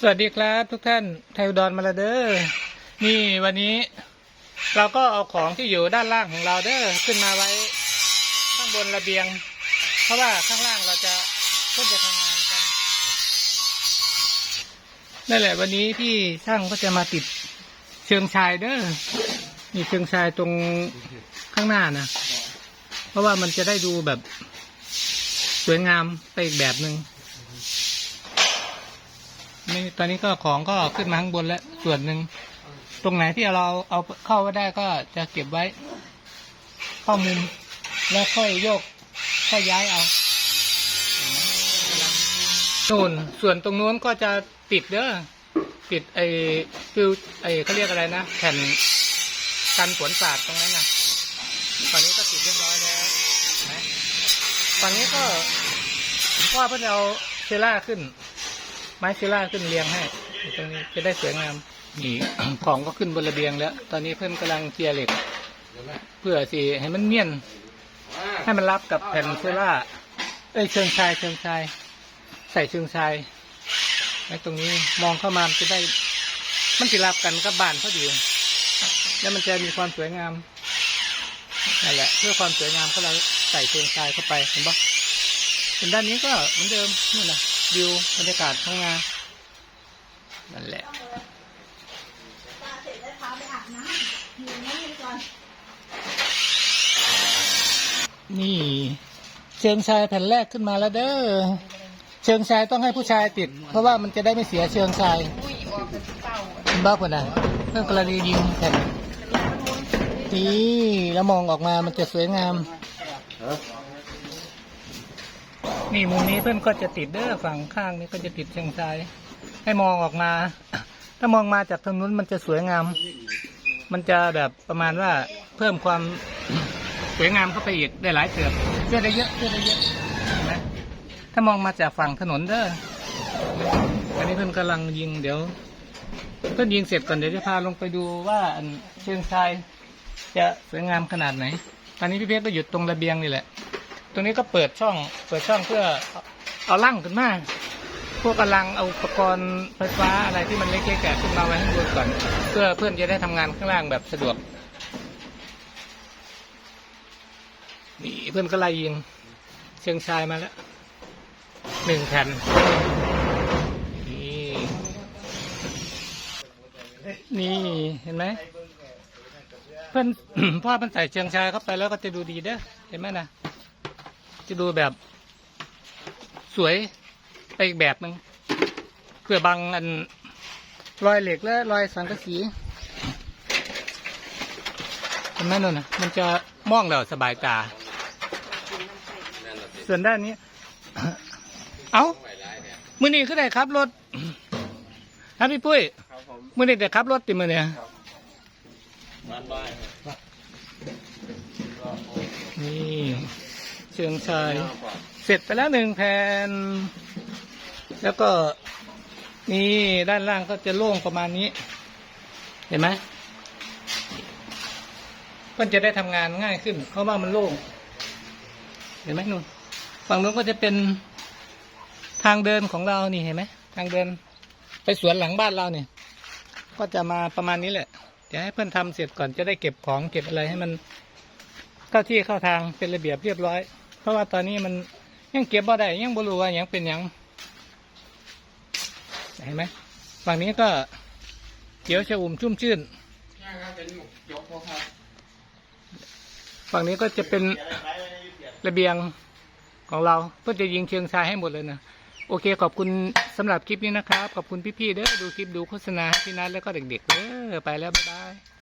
สวัสดีครับทุกท่านไทยอุดรมาล้วเด้อนี่วันนี้ เราก็เอาของที่อยู่ด้านล่างของเราเด้อขึ้นมาไว้ข้างบนระเบียง เพราะว่าข้างล่างเราจะเพิ่งจะทำงานกันนั่นแหละ วันนี้พี่ช่างก็จะมาติดเชิงชายเด้อนี่เชิงชายตรงข้างหน้านะเพราะว่ามันจะได้ดูแบบ สวยงามไปอีกแบบหนึ่ง นี่ตอนนี้ก็ของก็ขึ้นมาข้างบนแล้วส่วนหนึ่งตรงไหนที่เราเอาเข้าไว้ได้ก็จะเก็บไว้ เข้ามุมแล้วค่อยโยกค่อยย้ายเอานูนส่วนตรงนู้นก็จะติดเด้อติดไอ้ฟิวไอ้เขาเรียกอะไรนะแผ่นกันฝนสาดตรงนั้นนะฝั่งนี้ก็ติดเรียบร้อยแล้วนะฝั่งนี้ก็ว่าเพื่อเอาเซล่าขึ้น ไม้ซิล่าขึ้นเรียงให้ตรงนี้จะได้สวยงามนี่ของก็ขึ้นบนระเบียงแล้ว ตอนนี้เพื่อนกำลังเคลียเหล็ก เพื่อสิให้มันเนียน ให้มันรับกับแผ่นซิล่าเอ้ยเชิงชายเชิงชาย ใส่เชิงชายไว้ตรงนี้มองเข้ามาจะได้ มันสิรับกันกับบานพอดีแล้วมันจะมีความสวยงามนั่นแหละเพื่อความสวยงามก็เราใส่เชิงชายเข้าไปเห็นปะส่วนด้านนี้ก็เหมือนเดิมนี่นะ วิวบรรยากาศท้องนานั่นแหละนี่เชิงชายแผ่นแรกขึ้นมาแล้วเด้อเชิงชายต้องให้ผู้ชายติด เพราะว่ามันจะได้ไม่เสียเชิงชายบ้าปะนะเรื่องกรณียิงแผ่นนี่แล้วมองออกมามันจะสวยงาม นี่มุมนี้เพื่อนก็จะติดเด้อฝั่งข้างนี้ก็จะติดเชิงชายให้มองออกมา ถ้ามองมาจากทางนู้นมันจะสวยงาม มันจะแบบประมาณว่าเพิ่มความสวยงามเข้าไปอีกได้หลายเติบช่วยได้เยอะช่วยได้เยอะนไหมถ้ามองมาจากฝั่งถนนเด้ออันนี้เพื่อนกำลังยิงเดี๋ยว เพื่อนยิงเสร็จก่อนเดี๋ยวจะพาลงไปดูว่าเชิงชายจะสวยงามขนาดไหนตอนนี้พี่เพชรก็หยุดตรงระเบียงนี่แหละ ตรงนี้ก็เปิดช่อง เปิดช่องเพื่อเอาลั่งขึ้นมาพวกกำลังเอาอุปกรณ์ไฟฟ้าอะไรที่มันเล็กๆแกะขึ้นมาไว้ข้างบนก่อน เพื่อเพื่อนจะได้ทำงานข้างล่างแบบสะดวกนี่เพื่อนก็ไล่ยิงเชิงชายมาแล้วหนึ่งแผ่นนี่นี่เห็นไหมเพื่อนพ่อมันใส่เชิงชายเข้าไปแล้วก็จะดูดีเด้อเห็นไหมนะ จะดูแบบ สวยไปอีกแบบหนึ่งเพื่อบังอันรอยเหล็กและรอยสังกะสีเห็นไหมนู่นนะมันจะมองแล้วสบายตา ส่วนด้านนี้ เอามือนี้คือได้ครับรถฮะพี่ปุ้ยมือนี้ได้ขับรถติมือเนี่ยบ้านบ้านนี่ เชิงชาย เสร็จไปแล้วหนึ่งแผ่น แล้วก็นี่ด้านล่างก็จะโล่งประมาณนี้ เห็นไหมมันจะได้ทำงานง่ายขึ้น เพราะว่ามันโล่ง เห็นไหมนู่นฝั่งนู้นก็จะเป็นทางเดินของเรานี่เห็นไหมทางเดิน ไปสวนหลังบ้านเราเนี่ย ก็จะมาประมาณนี้แหละเดี๋ยวให้เพื่อนทำเสร็จก่อนจะได้เก็บของเก็บอะไรให้มันเข้าที่เข้าทางเป็นระเบียบเรียบร้อยเพ ราะว่าตอนนี้มันยังเก็บบ่ได้ยังบ่รู้ว่ายังเป็นยังเห็นไหมฝั่งนี้ก็เขียวชอุ่มชุ่มชื่นฝั่งนี้ก็จะเป็นระเบียงของเราเพื่อจะยิงเชิงชายให้หมดเลยนะโอเค ขอบคุณสำหรับคลิปนี้นะครับ ขอบคุณพี่ๆเด้อดูคลิปดูโฆษณาพี่นัทแล้วก็เด็กๆเด้อไปแล้ว บ๊ายบาย